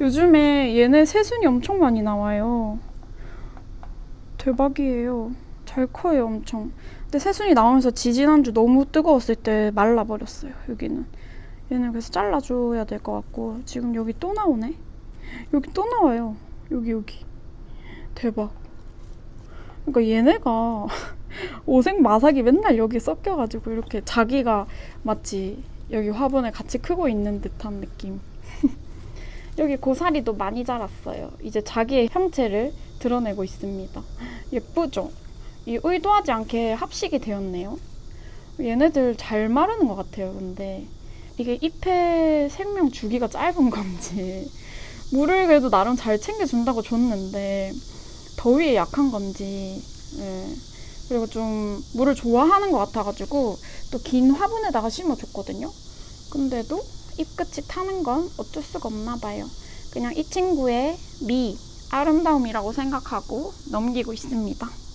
요즘에 얘네 새순이 엄청 많이 나와요. 대박이에요. 잘 커요, 엄청. 근데 새순이 나오면서 지지난주 너무 뜨거웠을 때 말라버렸어요, 여기는. 얘는 그래서 잘라줘야 될 것 같고, 지금 여기 또 나오네? 여기 또 나와요. 여기, 여기. 대박. 그러니까 얘네가 오색 마삭이 맨날 여기 섞여가지고 이렇게 자기가 마치 여기 화분에 같이 크고 있는 듯한 느낌. 여기 고사리도 많이 자랐어요. 이제 자기의 형체를 드러내고 있습니다. 예쁘죠? 이 의도하지 않게 합식이 되었네요. 얘네들 잘 마르는 것 같아요, 근데. 이게 잎의 생명 주기가 짧은 건지, 물을 그래도 나름 잘 챙겨준다고 줬는데, 더위에 약한 건지, 예. 그리고 좀 물을 좋아하는 것 같아가지고, 또 긴 화분에다가 심어줬거든요. 근데도 잎끝이 타는 건 어쩔 수가 없나 봐요. 그냥 이 친구의 미, 아름다움이라고 생각하고 넘기고 있습니다.